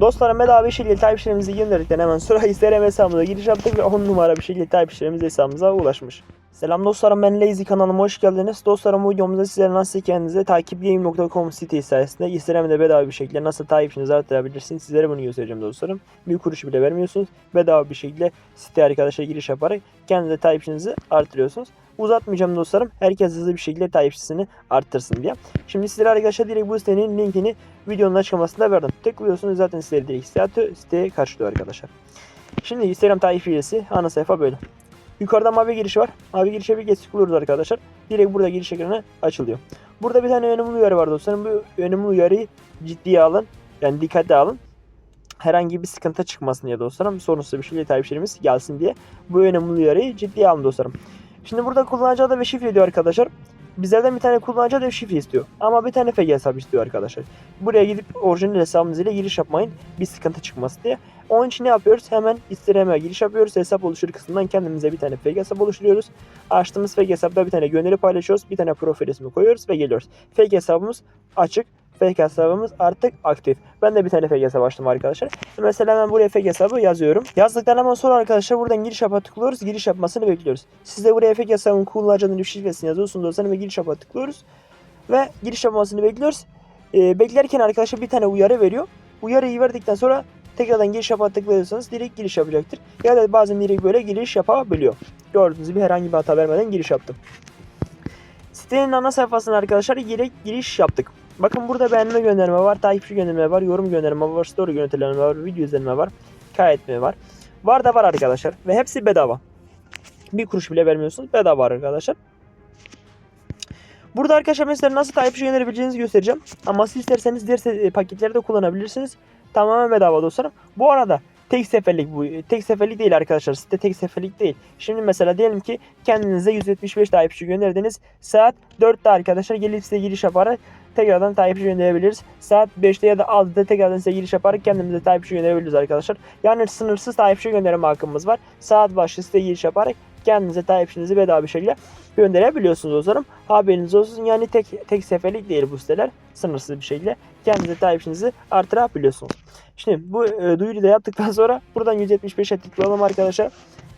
Dostlarım bedava bir şekilde takipçilerimizi gönderdikten hemen sonra Instagram hesabımıza giriş yaptık ve 10 numara bir şekilde takipçilerimiz hesabımıza ulaşmış. Selam dostlarım ben Lazy kanalıma hoş geldiniz. Dostlarım bu videomuzda sizlere nasıl kendinize takipgame.com site sayesinde Instagram'da bedava bir şekilde nasıl takipçinizi arttırabilirsiniz sizlere bunu göstereceğim dostlarım. Bir kuruş bile vermiyorsunuz. Bedava bir şekilde site arkadaşlar giriş yaparak kendinize takipçinizi arttırıyorsunuz. Uzatmayacağım dostlarım. Herkes hızlı bir şekilde takipçisini arttırsın diye. Şimdi sizlere arkadaşlar direkt bu sitenin linkini videonun açıklamasında verdim. Tıklıyorsunuz zaten sizleri direkt siteye atıyor. Siteye karşılıyor arkadaşlar. Şimdi Instagram takip üyesi ana sayfa böyle. Yukarıda mavi girişi var. Mavi girişe bir kez tıklıyoruz arkadaşlar. Direkt burada giriş ekranı açılıyor. Burada bir tane önemli uyarı var dostlarım. Bu önemli uyarıyı ciddiye alın. Yani dikkate alın. Herhangi bir sıkıntı çıkmasın diye dostlarım. Sorunsuz bir şekilde takipçilerimiz gelsin diye. Bu önemli uyarıyı ciddiye alın dostlarım. Şimdi burada kullanıcı adı ve şifre diyor arkadaşlar. Bizlerden bir tane kullanıcı adı şifre istiyor. Ama bir tane FG hesap istiyor arkadaşlar. Buraya gidip orijinal hesabımız ile giriş yapmayın. Bir sıkıntı çıkmasın diye. Onun için ne yapıyoruz? Hemen Instagram'a giriş yapıyoruz. Hesap oluştur kısmından kendimize bir tane fake hesap oluşturuyoruz. Açtığımız fake hesapta bir tane gönderi paylaşıyoruz. Bir tane profil resmi koyuyoruz ve geliyoruz. Fake hesabımız açık. Fake hesabımız artık aktif. Ben de bir tane fake hesap açtım arkadaşlar. Mesela hemen buraya fake hesabı yazıyorum. Yazdıktan hemen sonra arkadaşlar buradan giriş yapa tıklıyoruz. Giriş yapmasını bekliyoruz. Siz de buraya fake hesabın kullanıcının şifresini yazıyorsunuz dostlarım ve giriş yapa tıklıyoruz. Ve giriş yapmasını bekliyoruz. Ee, beklerken arkadaşlar bir tane uyarı veriyor. Uyarıyı verdikten sonra tekrardan giriş yapa tıklıyorsanız direkt giriş yapacaktır. Ya da bazen direkt böyle giriş yapabiliyor. Gördüğünüz gibi herhangi bir hata vermeden giriş yaptım. Sitenin ana sayfasına arkadaşlar direkt giriş yaptık. Bakın burada beğenme gönderme var, takipçi gönderme var, yorum gönderme var, story görüntülenme var, video izlenme var, kaydetme var. Var da var arkadaşlar ve hepsi bedava. Bir kuruş bile vermiyorsunuz bedava arkadaşlar. Burada arkadaşlar mesela nasıl takipçi gönderebileceğinizi göstereceğim. Ama siz isterseniz diğer se- paketleri de kullanabilirsiniz. Tamamen bedava dostlarım. Bu arada tek seferlik bu. Tek seferlik değil arkadaşlar. Site tek seferlik değil. Şimdi mesela diyelim ki kendinize 175 takipçi gönderdiniz. Saat 4'te arkadaşlar gelip size giriş yaparak tekrardan takipçi gönderebiliriz. Saat 5'te ya da 6'da tekrardan size giriş yaparak kendimize takipçi gönderebiliriz arkadaşlar. Yani sınırsız takipçi gönderme hakkımız var. Saat başı size giriş yaparak kendinize takipçinizi bedava bir şekilde gönderebiliyorsunuz dostlarım. Haberiniz olsun. Yani tek tek seferlik değil bu siteler. Sınırsız bir şekilde kendinize takipçinizi artırabiliyorsunuz. Şimdi bu e, duyuruyu da yaptıktan sonra buradan 175'e tıklayalım arkadaşlar.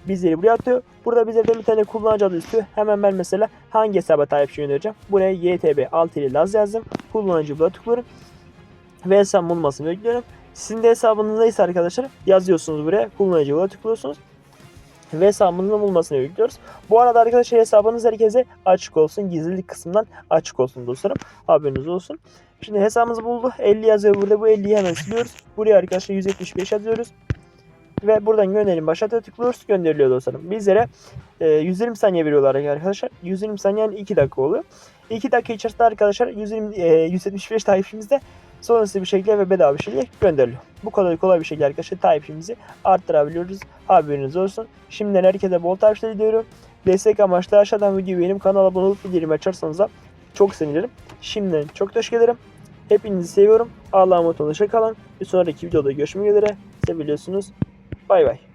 Bizleri buraya atıyor. Burada bizlerden bir tane kullanıcı adı istiyor. Hemen ben mesela hangi hesaba takipçi göndereceğim? Buraya YTB 6 ile Laz yazdım. Kullanıcı buna tıklıyorum. Ve hesabım bulmasını bekliyorum. Sizin de hesabınız neyse arkadaşlar yazıyorsunuz buraya. Kullanıcı buna tıklıyorsunuz ve hesabınızın bulmasını bekliyoruz. Bu arada arkadaşlar hesabınız herkese açık olsun. Gizlilik kısmından açık olsun dostlarım. Haberiniz olsun. Şimdi hesabımızı buldu. 50 yazıyor burada. Bu 50'yi hemen siliyoruz. Buraya arkadaşlar 175 yazıyoruz. Ve buradan gönderin başlata tıklıyoruz. Gönderiliyor dostlarım. Bizlere e, 120 saniye veriyorlar arkadaşlar. 120 saniye yani 2 dakika oluyor. 2 dakika içerisinde arkadaşlar 120, e, 175 takipçimizde sonrası bir şekilde ve bedava bir şekilde gönderiliyor. Bu kadar kolay bir şekilde arkadaşlar takipçimizi arttırabiliyoruz. Haberiniz olsun. Şimdiden herkese bol takipçiler diliyorum. Destek amaçlı aşağıdan videoyu beğenip kanala abone olup bildirim açarsanız da çok sevinirim. Şimdiden çok teşekkür ederim. Hepinizi seviyorum. Allah'a emanet olun. Hoşça kalın. Bir sonraki videoda görüşmek üzere. Seviliyorsunuz. Bay bay.